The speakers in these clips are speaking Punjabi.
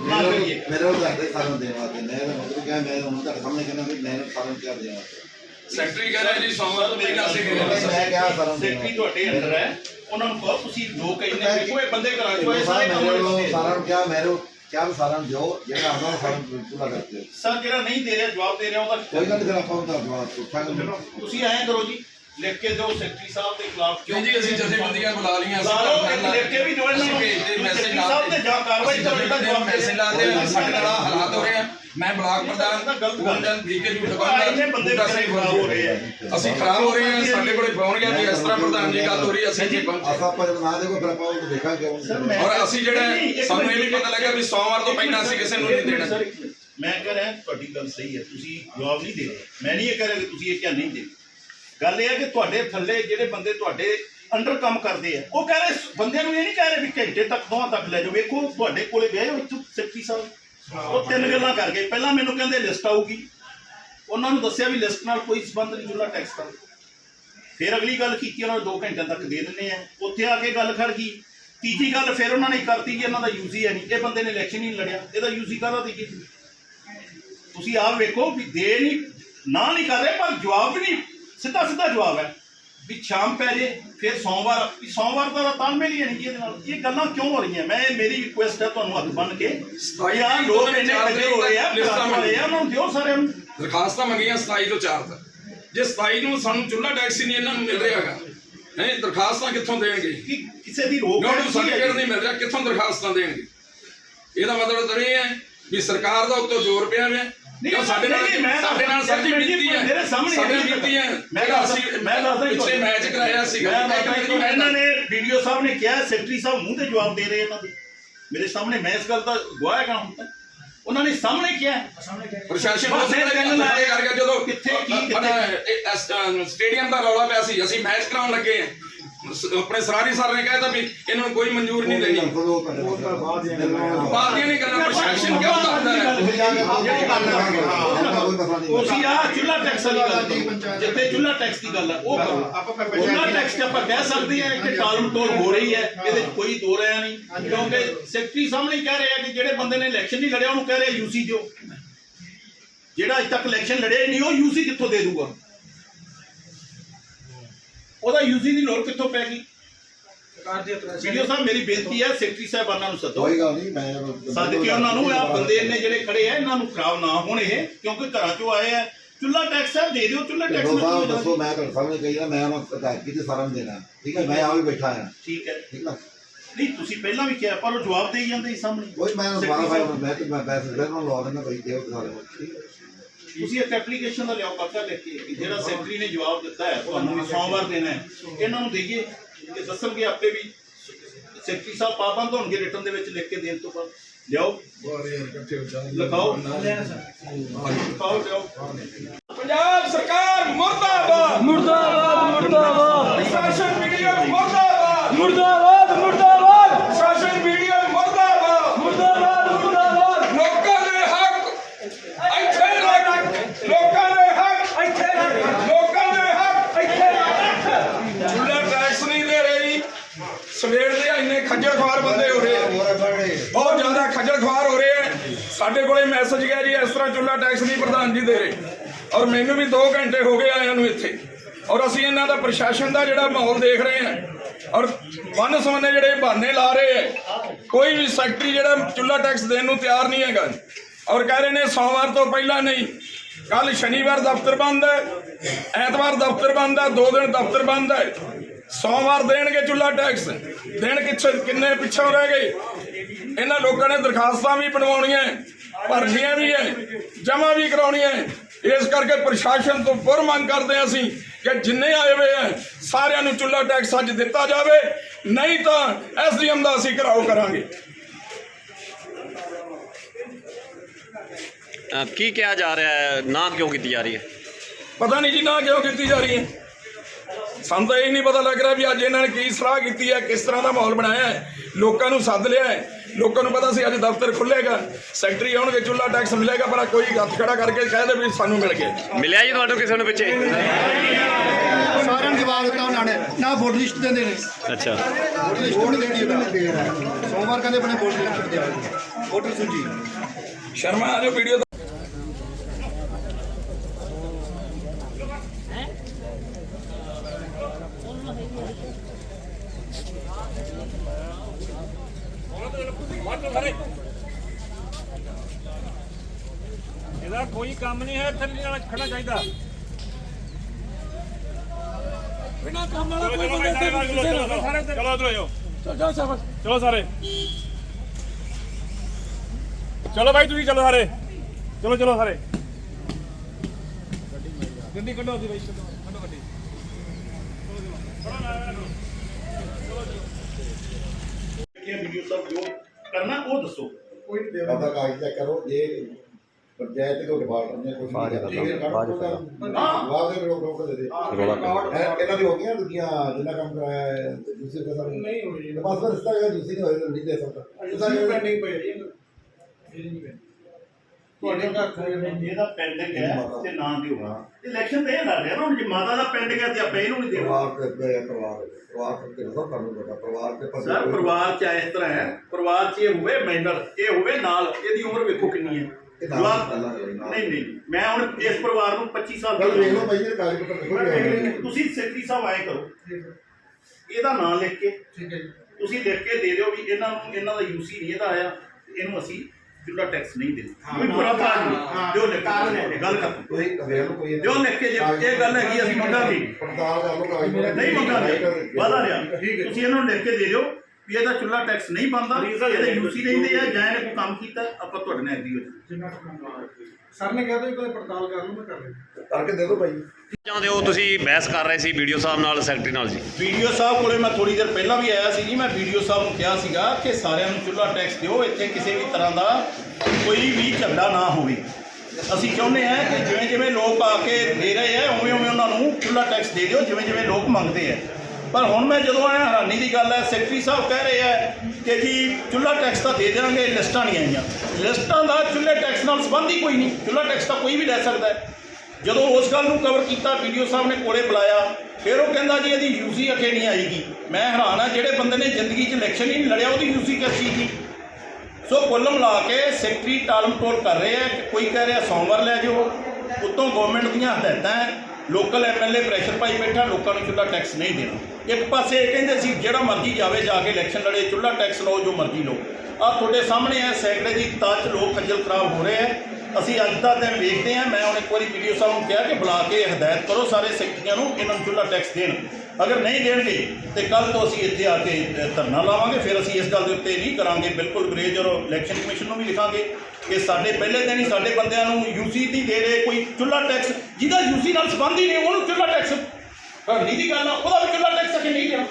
ਨਾ ਮੇਰੇ ਕਰੀਏ। ਮੇਰੇ ਉਹ ਕਰਦੇ ਸਾਰਨ ਦੇਣ ਵਾਸਤੇ ਮੈਂ ਤਾਂ ਮਤਲਬ ਕਿ ਮੈਂ ਹੁਣ ਤੁਹਾਡੇ ਸਾਹਮਣੇ ਕਹਿੰਦਾ ਵੀ ਮੈਂ ਸਾਰਨ ਕਿਹਾ ਦੇਣ ਵਾਸਤੇ। ਸੈਕਟਰੀ ਕਹਿ ਰਿਹਾ ਜੀ ਸੋਮਵਾਰ ਤੋਂ ਪਹਿਲਾਂ ਅਸੀਂ ਮੈਂ ਗਏ ਕਿਹਾ ਸਾਰਨ ਦੇਣ ਸੈਕਟਰੀ ਤੁਹਾਡੇ ਅੰਦਰ ਹੈ ਉਹਨਾਂ ਨੂੰ ਕਹੋ ਤੁਸੀਂ ਜੋ ਕਹਿੰਦੇ ਵੇਖੋ ਇਹ ਬੰਦੇ ਘਰਾਂ ਚੋਂ ਆਏ ਸਾਰੇ ਸਾਰੇ ਕੰਮ ਮੇਰੇ ਵਾਲੇ ਨੂੰ ਬੰਦੇ ਆ। ਸਾਰਨ ਕਿਹਾ ਮੇਰੇ ਕਿਹਾ ਵੀ ਸਾਰਨ ਦਿਓ ਜਿਹੜਾ ਆਉਂਦਾ ਸਾਰਨ ਪੂਰਾ ਕਰਦੇ ਸਰ ਜਿਹੜਾ ਨਹੀਂ ਦੇ ਰਿਹਾ ਜਵਾਬ ਦੇ ਰਿਹਾ ਉਹਦਾ ਕੋਈ ਗੱਲ ਨਹੀਂ ਫਿਰ ਆਪਾਂ ਉਹਦਾ ਜਵਾਬ ਪੁੱਛਾਂਗੇ। ਤੁਸੀਂ ਐਂ ਕਰੋ ਜੀ ਲਿਖ ਕੇ ਦਿਓ ਸੈਕਟਰੀ ਸਾਹਿਬ ਦੇ ਖਿਲਾਫ ਕਿਉਂ ਜੀ ਅਸੀਂ ਜਥੇਬੰਦੀਆਂ ਬੁਲਾ ਲਈਆਂ ਲਾ ਲਓ ਇੱਕ ਲਿਖ ਕੇ ਵੀ ਦਿਓ ਇਹਨਾਂ ਨੂੰ ਭੇਜਦੇ ਮੈਸੇਜ ਸੈਕਟਰੀ ਸਾਹਿਬ ਤੇ ਜਾ ਕਾਰਵਾਈ ਕਰੋ ਇਹਦਾ ਜਵਾਬ ਦੇ ਮੈਸੇਜ ਲਾਦੇ ਆ ਸਾਡੇ ਨਾਲ ਹਾਲਾਤ ਹੋ ਰਹੇ ਆ। ਮੈਂ ਬਲਾਕ ਪ੍ਰਧਾਨ ਗੁੰਡਨ ਬੀਕੇ ਝੂਠ ਇੰਨੇ ਬੰਦੇ ਖਰਾਬ ਹੋ ਰਹੇ ਆ। ਅਸੀਂ ਖਰਾਬ ਹੋ ਰਹੇ ਹਾਂ ਸਾਡੇ ਕੋਲੇ ਫੋਨ ਗਿਆ ਵੀ ਇਸ ਤਰ੍ਹਾਂ ਪ੍ਰਧਾਨ ਜੀ ਗੱਲ ਹੋ ਰਹੀ ਅਸੀਂ ਪਹੁੰਚੇ। ਆਪਾਂ ਪਰ ਨਾ ਦੇਖੋ ਫਿਰ ਆਪਾਂ ਉਹ ਦੇਖਾਂਗੇ। ਉਹ ਔਰ ਅਸੀਂ ਜਿਹੜਾ ਸਾਨੂੰ ਇਹ ਵੀ ਪਤਾ ਲੱਗਾ ਵੀ ਸੋਮਵਾਰ ਤੋਂ ਪਹਿਲਾਂ ਅਸੀਂ ਕਿਸੇ ਨੂੰ ਨਹੀਂ ਦੇਣਾ। ਮੈਂ ਕਹਿ ਰਿਹਾ ਤੁਹਾਡੀ ਗੱਲ ਸਹੀ ਹੈ ਤੁਸੀਂ ਜਵਾਬ ਨਹੀਂ ਦੇ ਰਹੇ। ਮੈਂ ਨਹੀਂ ਇਹ ਕਹਿ ਰਿਹਾ ਕਿ ਤੁਸੀਂ ਇਹ ਕਿਹਾ ਨਹੀਂ ਦੇ ਗੱਲ ਇਹ ਹੈ ਕਿ ਤੁਹਾਡੇ ਥੱਲੇ ਜਿਹੜੇ ਬੰਦੇ ਤੁਹਾਡੇ ਅੰਡਰ ਕੰਮ ਕਰਦੇ ਆ ਉਹ ਕਹਿ ਰਹੇ ਬੰਦਿਆਂ ਨੂੰ ਇਹ ਨਹੀਂ ਕਹਿ ਰਹੇ ਵੀ ਘੰਟੇ ਤੱਕ ਦੋਹਾਂ ਤੱਕ ਲੈ ਜਾਓ। ਵੇਖੋ ਤੁਹਾਡੇ ਕੋਲੇ ਗਏ ਹੋ ਇੱਥੋਂ ਸੈਕਟਰੀ ਸਾਹਿਬ। ਉਹ ਤਿੰਨ ਗੱਲਾਂ ਕਰ ਗਏ। ਪਹਿਲਾਂ ਮੈਨੂੰ ਕਹਿੰਦੇ ਲਿਸਟ ਆਊਗੀ। ਉਹਨਾਂ ਨੂੰ ਦੱਸਿਆ ਵੀ ਲਿਸਟ ਨਾਲ ਕੋਈ ਸੰਬੰਧ ਨਹੀਂ ਜੁੜਾ ਟੈਕਸ ਦਾ। ਫਿਰ ਅਗਲੀ ਗੱਲ ਕੀਤੀ ਉਹਨਾਂ ਨੂੰ 2 ਘੰਟਿਆਂ ਤੱਕ ਦੇ ਦਿੰਦੇ ਆ। ਉੱਥੇ ਆ ਕੇ ਗੱਲ ਖੜ ਗਈ ਤੀਜੀ ਗੱਲ ਫਿਰ ਉਹਨਾਂ ਨੇ ਕਰਤੀ ਕਿ ਇਹਨਾਂ ਦਾ ਯੂਜ਼ੀ ਹੈ ਨਹੀਂ। ਇਹ ਬੰਦੇ ਨੇ ਇਲੈਕਸ਼ਨ ਹੀ ਨਹੀਂ ਲੜਿਆ। ਇਹਦਾ ਯੂਜ਼ੀ ਕਾਹਦਾ ਦੀ ਤੁਸੀਂ ਆਪ ਵੇਖੋ ਵੀ ਦੇ ਨਹੀਂ ਨਾ ਨਹੀਂ ਕਰ ਰਹੇ ਪਰ ਜਵਾਬ ਵੀ ਨਹੀਂ ਸਿੱਧਾ ਸਿੱਧਾ ਜਵਾਬ ਹੈ ਵੀ ਸ਼ਾਮ ਪੈ ਜੇ ਫਿਰ ਸੋਮਵਾਰ। ਵੀ ਸੋਮਵਾਰ ਦਾ ਤਾਂ ਤਾਲਮੇਲ ਹੀ ਨਹੀਂ ਜੀ ਇਹਦੇ ਨਾਲ। ਇਹ ਗੱਲਾਂ ਕਿਉਂ ਹੋ ਰਹੀਆਂ? ਮੈਂ ਮੇਰੀ ਰਿਕੁਐਸਟ ਹੈ ਤੁਹਾਨੂੰ ਹੱਥ ਬੰਨ ਕੇ। ਆ ਲੋਕ ਇੰਨੇ ਖੱਜਲ ਹੋ ਰਹੇ ਆ ਲਿਸਟਾਂ ਵਾਲੇ ਆ ਉਹਨਾਂ ਨੂੰ ਦਿਓ ਸਾਰਿਆਂ ਨੂੰ। ਦਰਖਾਸਤਾਂ ਮੰਗੀਆਂ 27 ਤੋਂ 4 ਤੱਕ। ਜੇ 27 ਨੂੰ ਸਾਨੂੰ ਚੁੱਲਾ ਟੈਕਸ ਹੀ ਨਹੀਂ ਇਹਨਾਂ ਨੂੰ ਮਿਲ ਰਿਹਾ ਹੈਗਾ ਨਹੀਂ ਦਰਖਾਸਤਾਂ ਕਿੱਥੋਂ ਦੇਣਗੇ? ਕਿਸੇ ਦੀ ਰੋਕ ਨਹੀਂ ਸਰਟੀਫਿਕੇਟ ਨਹੀਂ ਮਿਲ ਰਿਹਾ ਕਿੱਥੋਂ ਦਰਖਾਸਤਾਂ ਦੇਣਗੇ? ਇਹਦਾ ਮਤਲਬ ਤਾਂ ਇਹ ਹੈ ਵੀ ਸਰਕਾਰ ਦਾ ਉੱਤੋਂ ਜ਼ੋਰ ਪਿਆ ਹੋਇਆ। ਨਹੀਂ, ਸਾਡੇ ਨਾਲ ਨਹੀਂ, ਮੈਂ ਸਾਡੇ ਨਾਲ ਮੇਰੇ ਬੀਤੀ ਹੈ। ਮੇਰੇ ਸਾਹਮਣੇ ਸਾਡੇ ਬੀਤੀ ਹੈ। ਮੈਂ ਅਸੀਂ ਮੈਂ ਦੱਸਦਾ ਹੀ ਪਿੱਛੇ। ਮੈਚ ਕਰਾਇਆ ਸੀਗਾ। ਇਹਨਾਂ ਨੇ ਵੀਡੀਓ ਸਾਹਿਬ ਨੇ ਕਿਹਾ ਸੈਕਟਰੀ ਸਾਹਿਬ ਮੂੰਹ ਤੇ ਜਵਾਬ ਦੇ ਰਹੇ ਇਹਨਾਂ ਦੇ। ਮੇਰੇ ਸਾਹਮਣੇ ਮੈਂ ਇਸ ਗੱਲ ਦਾ ਗਵਾਹ ਹੈਗਾ ਹੁਣ ਤੱਕ ਉਹਨਾਂ ਨੇ ਸਾਹਮਣੇ ਕਿਹਾ ਪ੍ਰਸ਼ਾਸਨ ਉਸੇ ਇਹ ਵੇਲੇ ਕਹਿਣ ਖੜੇ ਕਰ ਗਿਆ ਜਦੋਂ ਕਿੱਥੇ ਕੀ ਸਟੇਡੀਅਮ ਦਾ ਰੌਲਾ ਪਿਆ ਸੀ। ਅਸੀਂ ਮੈਚ ਕਰਾਉਣ ਲੱਗੇ ਸ- ਆਪਣੇ ਸਰਾਰੀ ਸਰ ਨੇ ਕਹਿਤਾ ਵੀ ਇਹਨਾਂ ਨੂੰ ਕੋਈ ਮਨਜ਼ੂਰ ਨਹੀਂ ਦੇਣੀ। ਬਾਤ ਇਹ ਨਹੀਂ ਕਰਨਾ ਪ੍ਰਸ਼ਾਸਨ ਕਿਉਂ ਹੈ ਉਸੀ ਆ ਚੁੱਲਾ ਟੈਕਸ ਵਾਲੀ ਗੱਲ ਕਰੋ। ਜਿੱਥੇ ਚੁੱਲਾ ਟੈਕਸ ਦੀ ਗੱਲ ਹੈ ਉਹ ਕਰੋ। ਚੁੱਲਾ ਟੈਕਸ ਤੇ ਆਪਾਂ ਕਹਿ ਸਕਦੇ ਹਾਂ ਕਿ ਟਾਲ ਮਟੋਲ ਹੋ ਰਹੀ ਹੈ ਇਹਦੇ 'ਚ ਕੋਈ ਦੋ ਰਾਇਆ ਨਹੀਂ। ਕਿਉਂਕਿ ਸੈਕਟਰੀ ਸਾਹਮਣੇ ਹੀ ਕਹਿ ਰਹੇ ਆ ਕਿ ਜਿਹੜੇ ਬੰਦੇ ਨੇ ਇਲੈਕਸ਼ਨ ਨਹੀਂ ਲੜਿਆ ਉਹਨੂੰ ਕਹਿ ਰਹੇ ਯੂਸੀ ਦਿਓ। ਜਿਹੜਾ ਅਜ ਤੱਕ ਇਲੈਕਸ਼ਨ ਲੜਿਆ ਨਹੀਂ ਉਹ ਯੂਸੀ ਕਿੱਥੋਂ ਦੇ ਦੂਗਾ? ਉਹਦਾ ਯੂਸੀ ਦੀ ਲੋੜ ਕਿੱਥੋਂ ਪੈ ਗਈ? ਵੀਡੀਓ ਸਾਹਿਬ ਮੇਰੀ ਬੇਨਤੀ ਹੈ ਸੈਕਟਰੀ ਸਾਹਿਬਾਨਾਂ ਨੂੰ ਸੱਦੋ। ਕੋਈ ਗੱਲ ਨਹੀਂ ਮੈਂ ਸੱਦ ਕੇ ਉਹਨਾਂ ਨੂੰ ਆ ਬੰਦੇ ਇੰਨੇ ਜਿਹੜੇ ਖੜੇ ਆ ਇਹਨਾਂ ਨੂੰ ਖਰਾਬ ਨਾ ਹੋਣ ਇਹ ਕਿਉਂਕਿ ਘਰਾਂ ਚੋਂ ਆਏ ਆ। ਚੁੱਲਾ ਟੈਕਸ ਹੈ ਦੇ ਦਿਓ ਚੁੱਲਾ ਟੈਕਸ ਨੂੰ ਹੋ ਦੱਸੋ? ਮੈਂ ਤੁਹਾਡੇ ਸਾਹਮਣੇ ਕਹੀ ਨਾ ਮੈਂ ਉਹਨਾਂ ਹਦਾਇਤ ਕੀਤੀ ਸਾਰਿਆਂ ਨੂੰ ਦੇਣਾ। ਠੀਕ ਹੈ ਮੈਂ ਆ ਵੀ ਬੈਠਾ ਆ ਠੀਕ ਹੈ। ਠੀਕ ਨਾ ਨਹੀਂ ਤੁਸੀਂ ਪਹਿਲਾਂ ਵੀ ਕਿਹਾ ਪਰ ਉਹ ਜਵਾਬ ਦੇਈ ਜਾਂਦੇ ਸੀ ਸਾਹਮਣੇ। ਕੋਈ ਮੈਂ ਦੁਬਾਰਾ ਸਾਹਿਬ, ਮੈਂ ਤੇ ਮੈਂ ਪੈਸੇ ਦੇ ਨੂੰ ਲਵਾ ਦਿੰਦਾ ਭਾਈ ਦਿਓ ਸਾਰੇ ਨੂੰ, ਠੀਕ ਹੈ। ਤੁਸੀਂ ਇੱਕ ਐਪਲੀਕੇਸ਼ਨ ਦਾ ਲਿਆਓ ਪੱਕਾ ਲਿਖ ਕੇ ਜਿਹੜਾ ਸੈਕਟਰੀ ਨੇ ਜਵਾਬ ਦਿੱਤਾ ਹੈ ਤੁਹਾਨੂੰ ਵੀ ਸੋਮਵਾਰ ਦੇਣਾ ਹੈ। ਇਹਨਾਂ ਨੂੰ ਦੇਈਏ ਕਿ ਦੱਸਣਗੇ ਆਪੇ ਵੀ। ਸੈਕਟਰੀ ਸਾਹਿਬ ਪਾਬੰਦ ਹੋਣਗੇ ਰਿਟਰਨ ਦੇ ਵਿੱਚ ਲਿਖ ਕੇ ਦੇਣ ਤੋਂ ਬਾਅਦ। ਲਿਆਓ। ਲਿਖਾਓ। ਲਿਖਾਓ ਲਿਆਓ। ਪੰਜਾਬ ਸਰਕਾਰ ਮੁਰਦਾਬਾਦ। ਮੁਰਦਾਬਾਦ ਮੁਰਦਾਬਾਦ ਪ੍ਰਸ਼ਾਸਨ ਮੀਡੀਆ ਮੁਰਦਾਬਾਦ ਮੁਰਦਾਬਾਦ ਮੁਰਦਾਬਾਦ ਲੋਕਾਂ ਦੇ ਹੱਕ ਇੱਥੇ ਰੱਖ ਲੋਕਾਂ ਦੇ ਹੱਕ ਇੱਥੇ ਰੱਖ ਲੋਕਾਂ ਦੇ ਹੱਕ ਇੱਥੇ ਰੱਖ ਚੁੱਲਾ ਟੈਕਸ ਨਹੀਂ ਦੇ ਰਹੀ ਸਵੇਰ ਦੇ ਇੰਨੇ ਖੱਜਲ ਖਵਾਰ ਬੰਦੇ ਹੋ ਰਹੇ ਆ ਮੋਰੇ ਬੜੇ ਬਹੁਤ ਜ਼ਿਆਦਾ ਖੱਜਲ ਖਵਾਰ ਹੋ ਰਹੇ ਆ ਸਾਡੇ ਕੋਲੇ ਮੈਸੇਜ ਗਿਆ ਜੀ, ਇਸ ਤਰ੍ਹਾਂ ਚੁੱਲਾ ਟੈਕਸ ਨਹੀਂ ਪ੍ਰਧਾਨ ਜੀ ਦੇ ਰਹੇ। ਔਰ ਮੈਨੂੰ ਵੀ 2 ਘੰਟੇ ਹੋ ਗਏ ਆਇਆਂ ਨੂੰ ਇੱਥੇ। ਔਰ ਅਸੀਂ ਇਹਨਾਂ ਦਾ ਪ੍ਰਸ਼ਾਸਨ ਦਾ ਜਿਹੜਾ ਮਾਹੌਲ ਦੇਖ ਰਹੇ ਹਾਂ। ਔਰ ਵਨ ਸਵੰਨੇ ਜਿਹੜੇ ਬਹਾਨੇ ਲਾ ਰਹੇ ਆ ਕੋਈ ਵੀ ਸੈਕਟਰੀ ਜਿਹੜਾ ਚੁੱਲਾ ਟੈਕਸ ਦੇਣ ਨੂੰ ਤਿਆਰ ਨਹੀਂ ਹੈਗਾ। ਔਰ ਕਹਿ ਰਹੇ ਨੇ ਸੋਮਵਾਰ ਤੋਂ ਪਹਿਲਾਂ ਨਹੀਂ ਕੱਲ ਸ਼ਨੀਵਾਰ ਦਫ਼ਤਰ ਬੰਦ ਹੈ, ਐਤਵਾਰ ਦਫ਼ਤਰ ਬੰਦ ਹੈ, ਦੋ ਦਿਨ ਦਫ਼ਤਰ ਬੰਦ ਹੈ। ਸੋਮਵਾਰ ਦੇਣਗੇ ਚੁੱਲਾ ਟੈਕਸ। ਦਿਨ ਕਿੱਥੇ ਕਿੰਨੇ ਪਿੱਛੋਂ ਰਹਿ ਗਏ? ਇਹਨਾਂ ਲੋਕਾਂ ਨੇ ਦਰਖਾਸਤਾਂ ਵੀ ਬਣਵਾਉਣੀਆਂ ਹੈ, ਭਰਨੀਆਂ ਵੀ ਹੈ ਜਮ੍ਹਾਂ ਵੀ ਕਰਾਉਣੀਆਂ ਹੈ। ਇਸ ਕਰਕੇ ਪ੍ਰਸ਼ਾਸਨ ਤੋਂ ਪੁਰ ਮੰਗ ਕਰਦੇ ਹਾਂ ਅਸੀਂ ਕਿ ਜਿੰਨੇ ਆਏ ਹੋਏ ਹੈ ਸਾਰਿਆਂ ਨੂੰ ਚੁੱਲਾ ਟੈਕਸ ਅੱਜ ਦਿੱਤਾ ਜਾਵੇ। ਨਹੀਂ ਤਾਂ ਐਸਡੀਐਮ ਦਾ ਅਸੀਂ ਘਰਾਓ ਕਰਾਂਗੇ। ਕੀ ਕਿਹਾ ਜਾ ਰਿਹਾ ਹੈ? ਨਾ ਕਿਉਂ ਕੀਤੀ ਜਾ ਰਹੀ ਹੈ? ਪਤਾ ਨਹੀਂ ਜੀ ਨਾ ਕਿਉਂ ਕੀਤੀ ਜਾ ਰਹੀ ਹੈ। ਸਾਨੂੰ ਤਾਂ ਇਹ ਨਹੀਂ ਪਤਾ ਲੱਗ ਰਿਹਾ ਵੀ ਅੱਜ ਇਹਨਾਂ ਨੇ ਕੀ ਸਲਾਹ ਕੀਤੀ ਹੈ ਕਿਸ ਤਰ੍ਹਾਂ ਦਾ ਮਾਹੌਲ ਬਣਾਇਆ ਹੈ। ਲੋਕਾਂ ਨੂੰ ਸੱਦ ਲਿਆ ਹੈ। ਲੋਕਾਂ ਨੂੰ ਪਤਾ ਸੀ ਅੱਜ ਦਫ਼ਤਰ ਖੁੱਲੇਗਾ ਸੈਕਟਰੀ ਆਉਣਗੇ ਚੁੱਲਾ ਟੈਕਸ ਮਿਲੇਗਾ ਪਰ ਕੋਈ ਹੱਥ ਖੜਾ ਕਰਕੇ ਕਹਿ ਦੇ ਵੀ ਸਾਨੂੰ ਮਿਲ ਗਿਆ ਮਿਲਿਆ ਜੀ ਤੁਹਾਨੂੰ ਕਿਸੇ ਨੂੰ ਪਿੱਛੇ? ਸਾਰਿਆਂ ਨੂੰ ਜਵਾਬ ਦਿੱਤਾ ਉਹਨਾਂ ਨੇ ਨਾ ਵੋਟ ਲਿਸਟ ਦਿੰਦੇ ਨੇ। ਅੱਛਾ। ਵੋਟ ਲਿਸਟ ਨਹੀਂ ਦੇਣੀ ਉਹਨਾਂ ਨੇ ਸੋਮਵਾਰ ਕਹਿੰਦੇ ਆਪਣੇ ਵੋਟ ਲਿਸਟ ਦਿਆ ਵੋਟਰ ਸੂਚੀ। ਸ਼ਰਮਾ ਆ ਜਾਓ ਵੀਡੀਓ ਇਹਦਾ ਕੋਈ ਕੰਮ ਨਹੀਂ ਹੈ ਥੱਲੇ ਨਾਲ ਖੜਾ ਚਾਹੀਦਾ। ਬਿਨਾ ਕੰਮ ਵਾਲਾ ਕੋਈ ਬੰਦਾ ਇੱਥੇ ਕਿਸੇ ਨੂੰ ਚਲੋ ਉਧਰ ਆਓ ਚਲੋ ਜਾਓ ਸ਼ਾਬਾਸ਼। ਚਲੋ ਸਾਰੇ। ਚਲੋ ਭਾਈ ਤੁਸੀਂ ਚਲੋ ਸਾਰੇ। ਚਲੋ ਚਲੋ ਸਾਰੇ। ਗੱਡੀ ਕੱਢੋ ਦੀ ਭਾਈ ਕੱਢੋ। ਗੱਡੀ। ਕਿ ਵੀਡੀਓ ਸਭ ਜੋ ਕਰਨਾ ਉਹ ਦੱਸੋ। ਆਪਦਾ ਕਾਗਜ਼ ਚੈੱਕ ਕਰੋ ਜੇ ਪੰਚਾਇਤ ਕੋ ਡਿਪਾਰਟਮੈਂਟ ਨੇ ਕੋਈ ਬਾਜ ਬਾਜ ਦੇ ਰੋਕ ਰੋਕ ਦੇ ਦੇ। ਇਹ- ਇਹਨਾਂ ਦੀ ਹੋ ਗਈਆਂ ਦੂਜੀਆਂ ਜਿੰਨਾ ਕੰਮ ਕਰਾਇਆ ਹੈ, ਦੂਸਰੇ ਦਾ ਨਹੀਂ ਹੋਈ ਬਸ ਫਿਰ ਰਿਸ਼ਤਾ ਜਿਹੜਾ ਦੂਸਰੀ ਨਹੀਂ ਹੋਈ ਨਹੀਂ ਦੇ ਸਕਦਾ। ਰਿਸ਼ਤਾ ਪੈਂਡਿੰਗ ਪਈ ਤੁਹਾਡੇ ਘਰ ਇਹਦਾ ਪੈਂਡਿੰਗ ਹੈ ਤੇ ਨਾਂ ਦਿਓ ਇਲੈਕਸ਼ਨ ਤੇ ਇਹ ਲੜ ਰਿਹਾ ਨਾ ਹੁਣ ਜੇ ਮਾਤਾ ਦਾ ਪੈਂਡਿੰਗ ਹੈ ਤੇ ਆਪਾਂ ਇਹਨੂੰ ਨਹੀਂ ਦੇਣਾ ਪਰਿਵਾਰ ਤੇ ਪਰਿਵਾਰ ਪਰਿਵਾਰ ਤੇ ਕਰਨ ਪਰਿਵਾਰ ਤੇ ਸਰ ਪਰਿਵਾਰ ਚ ਇਸ ਤਰ੍ਹਾਂ ਹੈ ਪਰਿਵਾਰ ਚ ਇਹ ਹੋਵੇ ਮੈਂਬਰ ਇਹ ਹੋਵੇ ਨਾਲ ਇਹਦੀ ਉਮਰ ਵੇਖੋ ਕਿੰਨੀ ਹੈ। ਨਹੀਂ ਨਹੀਂ ਮੈਂ ਹੁਣ ਇਸ ਪਰਿਵਾਰ ਨੂੰ 25 ਸਾਲ ਗੱਲ ਵੇਖ ਲਓ ਭਾਈ ਇਹ ਕਾਗਜ਼ ਪੱਤਰ ਦੇਖੋ। ਤੁਸੀਂ ਸੈਕਟਰੀ ਸਾਹਿਬ ਆਏ ਕਰੋ। ਇਹਦਾ ਨਾਂ ਲਿਖ ਕੇ। ਠੀਕ ਹੈ ਜੀ। ਤੁਸੀਂ ਲਿਖ ਕੇ ਦੇ ਦਿਓ ਵੀ ਇਹਨਾਂ ਨੂੰ ਇਹਨਾਂ ਦਾ ਯੂਸੀ ਨਹੀਂ ਇਹਦਾ ਆਇਆ। ਇਹਨੂੰ ਅਸੀਂ ਚੁੱਲਾ ਟੈਕਸ ਨਹੀਂ ਦੇਣਾ ਕੋਈ ਪੂਰਾ ਕਾਜ ਨਹੀਂ। ਦਿਓ ਲਿਖ ਕੇ ਗੱਲ ਕਰ ਕੋਈ ਵੇਖ ਲਓ ਕੋਈ ਦਿਓ ਲਿਖ ਕੇ ਜੇ ਇਹ ਗੱਲ ਹੈਗੀ ਅਸੀਂ ਮੰਗਾਂਗੇ ਪੜਤਾਲ ਕਰ ਲਓ ਕਾਗਜ਼। ਨਹੀਂ ਮੰਗਾਂਗੇ ਵਾਦਾ ਲਿਆ ਠੀਕ ਹੈ ਤੁਸੀਂ ਇਹਨਾਂ ਨੂੰ ਲਿਖ ਕੇ ਦੇ ਦਿਓ। ਵੀ ਇਹਦਾ ਚੁੱਲਾ ਟੈਕਸ ਨਹੀਂ ਬਣਦਾ ਇਹਦੇ ਯੂਸੀ ਰਹਿੰਦੇ ਆ ਜਾਂ ਇਹਨੇ ਕੋਈ ਕੰਮ ਕੀਤਾ ਆਪਾਂ ਤੁਹਾਡੇ ਨਾਲ ਐਗਰੀ ਹੋ ਸਰ ਨੇ ਕਿਹਾ ਤਾਂ ਕੋਲੇ ਪੜਤਾਲ ਕਰ ਲੂ ਮੈਂ ਕਰ ਲਈ ਕਰਕੇ ਦੇ ਦਿਓ ਭਾਈ। ਚਾਹੁੰਦੇ ਹੋ ਤੁਸੀਂ ਬਹਿਸ ਕਰ ਰਹੇ ਸੀ ਵੀਡੀਓ ਸਾਹਿਬ ਨਾਲ ਸੈਕਟਰੀ ਨਾਲ ਜੀ? ਵੀਡੀਓ ਸਾਹਿਬ ਕੋਲੇ ਮੈਂ ਥੋੜੀ ਦੇਰ ਪਹਿਲਾਂ ਵੀ ਆਇਆ ਸੀ ਜੀ ਮੈਂ ਵੀਡੀਓ ਸਾਹਿਬ ਨੂੰ ਕਿਹਾ ਸੀਗਾ ਕਿ ਸਾਰਿਆਂ ਨੂੰ ਚੁੱਲਾ ਟੈਕਸ ਦਿਓ ਇੱਥੇ ਕਿਸੇ ਵੀ ਤਰ੍ਹਾਂ ਦਾ ਕੋਈ ਵੀ ਝਗੜਾ ਨਾ ਹੋਵੇ। ਅਸੀਂ ਚਾਹੁੰਦੇ ਹਾਂ ਕਿ ਜਿਵੇਂ ਜਿਵੇਂ ਲੋਕ ਆ ਕੇ ਦੇ ਰਹੇ ਆ ਉਵੇਂ ਉਵੇਂ ਉਹਨਾਂ ਨੂੰ ਚੁੱਲਾ ਟੈਕਸ ਦੇ ਦਿਓ ਜਿਵੇਂ ਜਿਵੇਂ ਲੋਕ ਮੰਗਦੇ ਆ। ਪਰ ਹੁਣ ਮੈਂ ਜਦੋਂ ਆਇਆ, ਹੈਰਾਨੀ ਦੀ ਗੱਲ ਹੈ ਸੈਕਟਰੀ ਸਾਹਿਬ ਕਹਿ ਰਹੇ ਆ ਕਿ ਜੀ ਚੁੱਲ੍ਹਾ ਟੈਕਸ ਤਾਂ ਦੇ ਦੇਵਾਂਗੇ ਲਿਸਟਾਂ ਨਹੀਂ ਆਈਆਂ। ਲਿਸਟਾਂ ਦਾ ਚੁੱਲ੍ਹੇ ਟੈਕਸ ਨਾਲ ਸੰਬੰਧ ਹੀ ਕੋਈ ਨਹੀਂ। ਚੁੱਲ੍ਹਾ ਟੈਕਸ ਤਾਂ ਕੋਈ ਵੀ ਲੈ ਸਕਦਾ ਹੈ। ਜਦੋਂ ਉਸ ਗੱਲ ਨੂੰ ਕਵਰ ਕੀਤਾ ਵੀਡੀਓ ਸਾਹਿਬ ਨੇ ਕੋਲੇ ਬੁਲਾਇਆ, ਫਿਰ ਉਹ ਕਹਿੰਦਾ ਜੀ ਇਹਦੀ ਯੂਸੀ ਅਖੇ ਨਹੀਂ ਆਏਗੀ। ਮੈਂ ਹੈਰਾਨ ਆ ਜਿਹੜੇ ਬੰਦੇ ਨੇ ਜ਼ਿੰਦਗੀ 'ਚ ਇਲੈਕਸ਼ਨ ਹੀ ਨਹੀਂ ਲੜਿਆ, ਉਹਦੀ ਯੂਸੀ ਕਿਸ ਚੀਜ਼ ਦੀ? ਸੋ ਕੁੱਲ ਮਿਲਾ ਕੇ ਸੈਕਟਰੀ ਟਾਲਮ ਟੋਲ ਕਰ ਰਹੇ ਆ ਕਿ ਕੋਈ ਕਹਿ ਰਿਹਾ, ਸੋਮਵਾਰ ਲੈ ਜਾਓ। ਉੱਤੋਂ ਗਵਰਨਮੈਂਟ ਦੀਆਂ ਹਦਾਇਤਾਂ ਹੈ। ਲੋਕਲ ਐਮਐਲਏ ਪ੍ਰੈਸ਼ਰ ਪਾਈ ਬੈਠਾ, ਲੋਕਾਂ ਨੂੰ ਚੁੱਲਾ ਟੈਕਸ ਨਹੀਂ ਦੇਣਾ। ਇੱਕ ਪਾਸੇ ਇਹ ਕਹਿੰਦੇ ਸੀ, ਜਿਹੜਾ ਮਰਜ਼ੀ ਜਾਵੇ ਜਾ ਕੇ ਇਲੈਕਸ਼ਨ ਲੜੇ ਚੁੱਲਾ ਟੈਕਸ ਲਓ, ਜੋ ਮਰਜ਼ੀ ਲਓ। ਆ ਤੁਹਾਡੇ ਸਾਹਮਣੇ ਹੈ ਸੈਕਟਰੀ ਦੀ ਤਾਜ ਲੋਕ ਖੱਜਲ ਖਰਾਬ ਹੋ ਰਹੇ ਹੈ। ਅਸੀਂ ਅੱਜ ਦਾ ਦਿਨ ਵੇਖਦੇ ਹਾਂ, ਮੈਂ ਹੁਣ ਇੱਕ ਵਾਰੀ ਵੀਡੀਓ ਸਾਹਿਬ ਨੂੰ ਕਿਹਾ ਕਿ ਬੁਲਾ ਕੇ ਹਦਾਇਤ ਕਰੋ ਸਾਰੇ ਸੈਕਟਰੀਆਂ ਨੂੰ, ਇਹਨਾਂ ਨੂੰ ਚੁੱਲਾ ਟੈਕਸ ਦੇਣ। ਅਗਰ ਨਹੀਂ ਦੇਣਗੇ ਤੇ ਕੱਲ ਤੋਂ ਅਸੀਂ ਇੱਥੇ ਆ ਕੇ ਧਰਨਾ ਲਾਵਾਂਗੇ, ਫਿਰ ਅਸੀਂ ਇਸ ਗੱਲ ਦੇ ਉੱਤੇ ਨਹੀਂ ਕਰਾਂਗੇ, ਬਿਲਕੁਲ ਗਰੇਜ ਔਰ ਇਲੈਕਸ਼ਨ ਕਮਿਸ਼ਨ ਨੂੰ ਵੀ ਲਿਖਾਂਗੇ ਕਿ ਸਾਡੇ ਪਹਿਲੇ ਦਿਨ ਹੀ ਸਾਡੇ ਬੰਦਿਆਂ ਨੂੰ ਯੂਸੀ ਦੀ ਦੇ ਰਹੇ ਕੋਈ ਚੁੱਲਾ ਟੈਕਸ ਜਿਹਦਾ ਯੂਸੀ ਨਾਲ ਸੰਬੰਧ ਹੀ ਨਹੀਂ, ਉਹਨੂੰ ਚੁੱਲਾ ਟੈਕਸ ਕਰਨੀ ਦੀ ਗੱਲ ਆ, ਉਹਦਾ ਵੀ ਚੁੱਲਾ ਟੈਕਸ ਅਕੇ ਨਹੀਂ ਦੇਣਾ।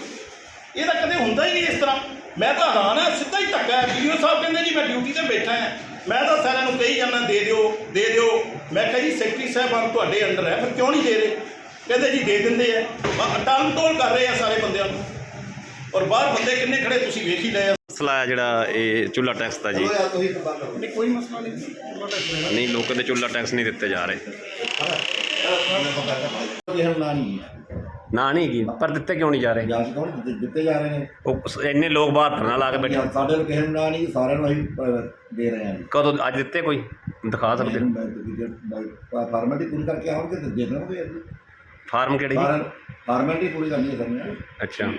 ਇਹ ਤਾਂ ਕਦੇ ਹੁੰਦਾ ਹੀ ਨਹੀਂ ਇਸ ਤਰ੍ਹਾਂ। ਮੈਂ ਤਾਂ ਹੈਰਾਨ ਆ ਸਿੱਧਾ ਹੀ ਧੱਕਾ ਹੈ। ਵੀਡੀਓ ਸਾਹਿਬ ਕਹਿੰਦੇ ਜੀ, ਮੈਂ ਡਿਊਟੀ ਤੇ ਬੈਠਾ ਹਾਂ। ਮੈਂ ਤਾਂ ਸਾਰਿਆਂ ਨੂੰ ਕਹੀ ਜਾਂਦਾ, ਦੇ ਦਿਓ ਦੇ ਦਿਓ। ਮੈਂ ਕਿਹਾ ਜੀ, ਸੈਕਟਰੀ ਸਾਹਿਬਾਨ ਤੁਹਾਡੇ ਅੰਡਰ ਹੈ, ਫਿਰ ਕਿਉਂ ਨਹੀਂ ਦੇ ਰਹੇ? ਕਹਿੰਦੇ ਜੀ ਦੇ ਦਿੰਦੇ ਆ। ਟਾਲ ਟੋਲ ਕਰ ਰਹੇ ਆ ਸਾਰੇ ਬੰਦਿਆਂ ਨੂੰ। ਔਰ ਬਾਹਰ ਬੰਦੇ ਕਿੰਨੇ ਖੜੇ ਤੁਸੀਂ ਵੇਖ ਹੀ ਲਏ ਮਸਲਾ ਜਿਹੜਾ ਇਹ ਚੁੱਲਾ ਟੈਕਸ ਦਾ ਜੀ। ਨਹੀਂ ਕੋਈ ਮਸਲਾ ਨਹੀਂ। ਚੁੱਲਾ ਟੈਕਸ ਦੇਣਾ ਨਹੀਂ ਲੋਕਾਂ ਦੇ ਚੁੱਲਾ ਟੈਕਸ ਨਹੀਂ ਦਿੱਤੇ ਜਾ ਰਹੇ। ਨਾ ਨਹੀਂ ਹੈ। ਨਾ ਨਹੀਂ ਕੀ ਪਰ ਦਿੱਤੇ ਕਿਉਂ ਨਹੀਂ ਜਾ ਰਹੇ? ਦਿੱਤੇ ਜਾ ਰਹੇ ਨੇ? ਉਹ ਸ- ਇੰਨੇ ਲੋਕ ਬਾਹਰ ਧਰਨਾ ਲਾ ਕੇ ਬੈਠੇ। ਸਾਡੇ ਨੂੰ ਕਿਸੇ ਨੂੰ ਨਾ ਨਹੀਂ ਸਾਰਿਆਂ ਨੂੰ ਅਸੀਂ ਦੇ ਰਹੇ ਹਾਂ ਕਦੋਂ ਅੱਜ ਦਿੱਤੇ ਕੋਈ? ਦਿਖਾ ਸਕਦੇ? ਫਾਰਮੈਲਿਟੀ ਪੂਰੀ ਕਰਕੇ ਆਉਣਗੇ ਤੇ ਦੇ ਦੇਣਗੇ ਅਸੀਂ। ਫਾਰਮ ਕਿਹੜੇ ਜੀ? ਸਾਰਿਆਂ ਫਾਰਮੈਲਿਟੀ ਪੂਰੀ ਕਰਨੀ ਹੈ ਸਾਨੂੰ ਅੱਛਾ।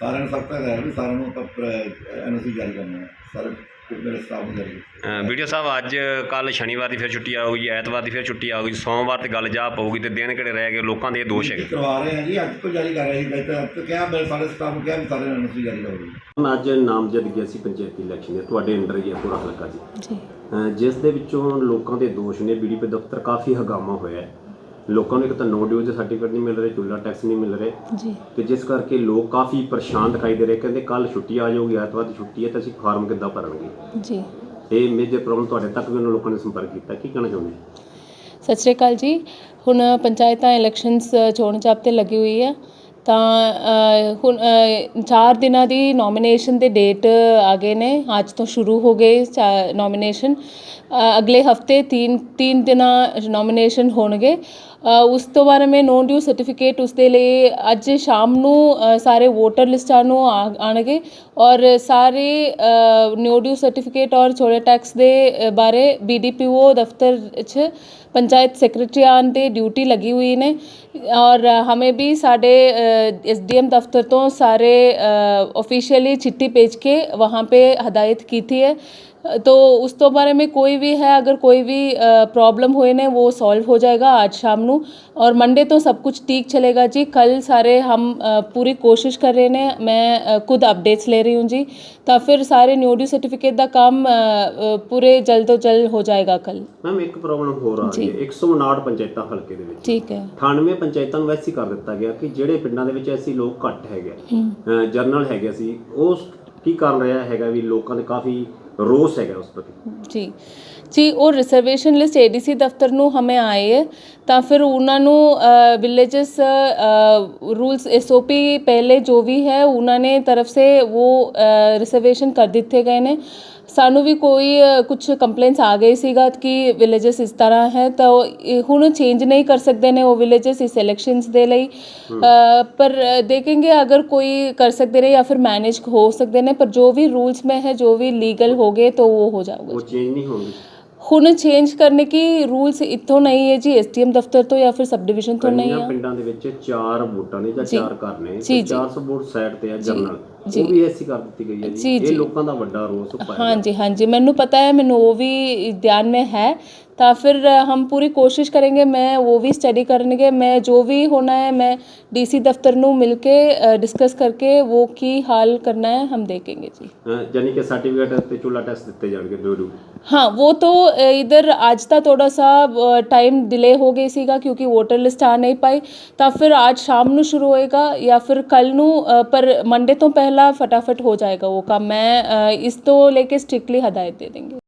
ਸਾਰਿਆਂ ਨੂੰ ਸਖਤ ਹੈ ਵੀ ਸਾਰਿਆਂ ਨੂੰ ਐਨਓਸੀ ਜਾਰੀ ਕਰਨਾ ਹੈ। ਸਾਰੇ ਮੇਰੇ ਸਟਾਫ ਨੂੰ ਜਾਰੀ ਅ, ਵੀਡੀਓ ਸਾਹਿਬ ਅੱਜ ਕੱਲ ਸ਼ਨੀਵਾਰ ਦੀ ਫਿਰ ਛੁੱਟੀ ਆਊਗੀ ਐਤਵਾਰ ਦੀ ਫਿਰ ਛੁੱਟੀ ਆਊਗੀ। ਸੋਮਵਾਰ ਤੇ ਗੱਲ ਜਾ ਪਊਗੀ ਤੇ ਦਿਨ ਕਿਹੜੇ ਰਹਿ ਗਏ ਲੋਕਾਂ ਦੇ ਇਹ ਦੋਸ਼ ਹੈਗੇ। ਕਰਵਾ ਰਹੇ ਹਾਂ ਜੀ ਅੱਜ ਤੋਂ ਜਾਰੀ ਕਰ ਰਹੇ ਸੀ ਬੈਠਾ ਅੱਜ ਤੋਂ ਕਿਹਾ ਮੇਰੇ ਸਾਰੇ ਸਟਾਫ ਨੂੰ ਕਿਹਾ ਵੀ ਸਾਰੇ ਐਨਓਸੀ ਜਾਰੀ ਕਰੋ ਅੱਜ ਨਾਮਜ਼ਦ ਗਿਆ ਸੀ ਪੰਚਾਇਤੀ ਇਲੈਕਸ਼ਨ ਦੇ ਤੁਹਾਡੇ ਅੰਡਰ ਹੀ ਹੈ ਪੂਰਾ ਹਲਕਾ ਜੀ। ਜੀ। ਅਹ ਜਿਸ ਦੇ ਵਿੱਚੋਂ ਲੋਕਾਂ ਦੇ ਦੋਸ਼ ਨੇ ਬੀਡੀਪੀ ਦਫ਼ਤਰ ਕਾਫੀ ਹਗਾਮਾ ਹੋਇਆ ਹੈ। ਲੋਕਾਂ ਨੂੰ ਇੱਕ ਤਾਂ ਨੋ ਡਿਊਜ਼ ਸਰਟੀਫਿਕੇਟ ਨਹੀਂ ਮਿਲ ਰਹੇ ਚੁੱਲਾ ਟੈਕਸ ਨਹੀਂ ਮਿਲ ਰਹੇ। ਜੀ। ਤੇ ਜਿਸ ਕਰਕੇ ਲੋਕ ਕਾਫੀ ਪਰੇਸ਼ਾਨ ਦਿਖਾਈ ਦੇ ਰਹੇ ਕਹਿੰਦੇ ਕੱਲ ਛੁੱਟੀ ਆ ਜਾਊਗੀ ਐਤਵਾਰ ਦੀ ਛੁੱਟੀ ਹੈ ਤਾਂ ਅਸੀਂ ਫਾਰਮ ਕਿੱਦਾਂ ਭਰਾਂਗੇ ਜੀ। ਇਹ ਮੇਜਰ ਪ੍ਰੋਬਲਮ ਤੁਹਾਡੇ ਤੱਕ ਵੀ ਉਹਨਾਂ ਲੋਕਾਂ ਨੇ ਸੰਪਰਕ ਕੀਤਾ ਕੀ ਕਹਿਣਾ ਚਾਹੁੰਦੇ ਸਤਿ ਸ਼੍ਰੀ ਅਕਾਲ ਜੀ। ਹੁਣ ਪੰਚਾਇਤਾਂ ਇਲੈਕਸ਼ਨਸ ਚੋਣ ਜਾਬਤੇ ਲੱਗੀ ਹੋਈ ਹੈ। ਤਾਂ ਹੁਣ 4 ਦਿਨਾਂ ਦੀ ਨੋਮੀਨੇਸ਼ਨ ਦੇ ਡੇਟ ਆ ਗਏ ਨੇ। ਅੱਜ ਤੋਂ ਸ਼ੁਰੂ ਹੋ ਗਏ ਨੋਮੀਨੇਸ਼ਨ ਅਗਲੇ ਹਫ਼ਤੇ 3 3 ਦਿਨਾਂ ਨੋਮੀਨੇਸ਼ਨ ਹੋਣਗੇ। ਉਸ ਤੋਂ ਬਾਰੇ ਮੈਂ ਨੋ ਡਿਊ ਸਰਟੀਫਿਕੇਟ ਉਸ ਦੇ ਲਈ ਅੱਜ ਸ਼ਾਮ ਨੂੰ ਅ, ਸਾਰੇ ਵੋਟਰ ਲਿਸਟਾਂ ਨੂੰ ਆ- ਆਉਣਗੇ ਔਰ ਸਾਰੇ ਨੋ ਡਿਊ ਸਰਟੀਫਿਕੇਟ ਔਰ ਛੋੜੇ ਟੈਕਸ ਦੇ ਅ, ਬਾਰੇ ਬੀਡੀਪੀਓ ਦਫ਼ਤਰ 'ਚ ਪੰਚਾਇਤ ਸੈਕਟਰੀ ਆਉਣ ਦੀ ਡਿਊਟੀ ਲੱਗੀ ਹੋਈ ਨੇ ਔਰ ਹਮੇ ਵੀ ਸਾਡੇ ਐਸਡੀਐਮ ਦਫ਼ਤਰ ਤੋਂ ਸਾਰੇ ऑफिशियली चिट्ठी भेज के वहाँ पे हदायत की थी है तो ਉਸ ਤੋਂ ਬਾਰੇ ਮੈਂ ਕੋਈ ਵੀ ਹੈ ਅਗਰ ਕੋਈ ਵੀ ਪ੍ਰੋਬਲਮ ਹੋਏ ਨੇ ਉਹ ਸੋਲਵ ਹੋ ਜਾਏਗਾ ਅੱਜ ਸ਼ਾਮ ਨੂੰ ਔਰ ਮੰਡੇ ਤੋਂ ਸਭ ਕੁਝ ਠੀਕ ਚਲੇਗਾ ਜੀ ਕੱਲ ਸਾਰੇ ਹਮ ਪੂਰੀ ਕੋਸ਼ਿਸ਼ ਕਰ ਰਹੇ ਨੇ ਮੈਂ ਖੁਦ ਅਪਡੇਟਸ ਲੈ ਰਹੀ ਹੂੰ ਜੀ ਤਾਂ ਫਿਰ ਸਾਰੇ ਨਿਊ ਡਿਊ ਸਰਟੀਫਿਕੇਟ ਦਾ ਕੰਮ ਪੂਰੇ ਜਲਦ ਤੋਂ ਜਲਦ ਹੋ ਜਾਏਗਾ ਕੱਲ ਮੈਮ ਇੱਕ ਪ੍ਰੋਬਲਮ ਹੋ ਰਹੀ ਹੈ 159 ਪੰਚਾਇਤਾਂ ਹਲਕੇ ਦੇ ਵਿੱਚ। ਠੀਕ ਹੈ 98 ਪੰਚਾਇਤਾਂ ਨੂੰ ਵੈਸੀ ਕਰ ਦਿੱਤਾ ਗਿਆ ਕਿ ਜਿਹੜੇ ਪਿੰਡਾਂ ਦੇ ਵਿੱਚ ਐਸੀ ਲੋਕ ਘੱਟ ਹੈਗੇ ਜਰਨਲ ਹੈਗੇ ਸੀ ਉਹ ਕੀ ਕਰ ਰਿਹਾ ਹੈਗਾ ਵੀ ਲੋਕਾਂ ਦੇ ਕਾਫੀ ਰੋਸ ਹੈਗਾ ਉਸ ਪ੍ਰਤੀ। ਜੀ। ਜੀ ਉਹ ਰਿਜ਼ਰਵੇਸ਼ਨ ਲਿਸਟ ਏਡੀਸੀ ਦਫ਼ਤਰ ਨੂੰ ਹਮੇ ਆਏ ਹੈ ਤਾਂ ਫਿਰ ਉਹਨਾਂ ਨੂੰ ਵਿਲੇजेस रूल्स ਪਹਿਲੇ ਜੋ ਵੀ ਹੈ ਉਹਨਾਂ ਨੇ ਤਰਫ ਸੇ ਉਹ ਰਿਜ਼ਰਵੇਸ਼ਨ ਕਰ ਦਿੱਤੇ ਗਏ ਨੇ। ਸਾਨੂੰ ਵੀ ਕੋਈ ਕੁਝ ਕੰਪਲੇਂਟਸ ਆ ਗਏ ਸੀਗਾ ਕਿ ਵਿਲੇजेस ਇਸ ਤਰ੍ਹਾਂ ਹੈ ਤਾਂ ਇਹ ਹੁਣ ਚੇਂਜ ਨਹੀਂ ਕਰ ਸਕਦੇ ਨੇ ਉਹ ਵਿਲੇजेस ਇਸ ਇਲੈਕਸ਼ਨਸ ਦੇ ਲਈ। ਪਰ ਦੇਖेंगे ਅਗਰ ਕੋਈ ਕਰ ਸਕਦੇ ਨੇ ਜਾਂ ਫਿਰ ਮੈਨੇਜ ਹੋ ਸਕਦੇ ਨੇ ਪਰ ਜੋ ਵੀ ਰੂਲਸ ਮੈਂ ਹੈ ਜੋ ਵੀ ਲੀਗਲ हो गए तो वो हो जाएगा ਉਹ ਚੇਂਜ ਨਹੀਂ ਹੋਣਗੇ ਹੁਣ ਚੇਂਜ ਕਰਨੇ ਕੀ ਰੂਲਸ ਇੱਥੋਂ ਨਹੀਂ ਹੈ ਜੀ ਐਸਟੀਐਮ ਦਫ਼ਤਰ ਤੋਂ ਜਾਂ ਫਿਰ ਸਬ ਡਿਵੀਜ਼ਨ ਤੋਂ ਨਹੀਂ ਕਈਆਂ ਆ ਪਿੰਡਾਂ ਦੇ ਵਿੱਚ ਚਾਰ ਵੋਟਾਂ ਨੇ ਜਾਂ ਜੀ। ਚਾਰ ਘਰ ਨੇ ਜੀ, ਤੇ ਜੀ। 400 ਵੋਟ ਸਾਈਡ ਤੇ ਆ ਜਰਨਲ ਜੀ। ਉਹ ਵੀ ਐਸੀ ਕਰ ਦਿੱਤੀ ਗਈ ਹੈ ਜੀ, ਜੀ ਜੀ। ਇਹ ਲੋਕਾਂ ਦਾ ਵੱਡਾ ਰੋਸ ਪਾਇਆ ਹਾਂਜੀ ਹਾਂਜੀ ਮੈਨੂੰ ਪਤਾ ਹੈ ਮੈਨੂੰ ਉਹ ਵੀ ਧਿਆਨ में है ਤਾਂ ਫਿਰ ਹਮ ਪੂਰੀ ਕੋਸ਼ਿਸ਼ ਕਰਾਂਗੇ ਮੈਂ ਉਹ ਵੀ ਸਟੱਡੀ ਕਰਨਗੇ ਮੈਂ ਜੋ ਵੀ ਹੋਣਾ ਹੈ मैं ਡੀਸੀ ਦਫ਼ਤਰ ਨੂੰ ਮਿਲ ਕੇ ਡਿਸਕਸ ਕਰਕੇ ਉਹ ਕੀ ਹਾਲ ਕਰਨਾ ਹੈ ਹਮ देखेंगे ਜੀ। यानी कि सर्टिफिकेट ਤੇ ਚੁਲਾ ਟੈਸਟ ਦਿੱਤੇ ਜਾਣਗੇ ਦੋ ਦੋ हाँ वो तो इधर आज का थोड़ा सा टाइम डिले हो गई ਸੀਗਾ ਕਿਉਂਕਿ ਵੋਟਰ ਲਿਸਟ ਆ ਨਹੀਂ ਪਾਈ। ਤਾਂ ਫਿਰ ਅੱਜ ਸ਼ਾਮ ਨੂੰ ਸ਼ੁਰੂ ਹੋਏਗਾ ਜਾਂ ਫਿਰ ਕੱਲ ਨੂੰ ਪਰ ਮੰਡੇ ਤੋਂ ਪਹਿਲਾਂ ਫਟਾਫਟ ਹੋ ਜਾਏਗਾ ਉਹ ਕੰਮ। ਮੈਂ ਇਸ ਤੋਂ ਲੈ ਕੇ ਸਟ੍ਰਿਕਟਲੀ ਹਦਾਇਤ ਦੇ ਦੇਂਗੇ।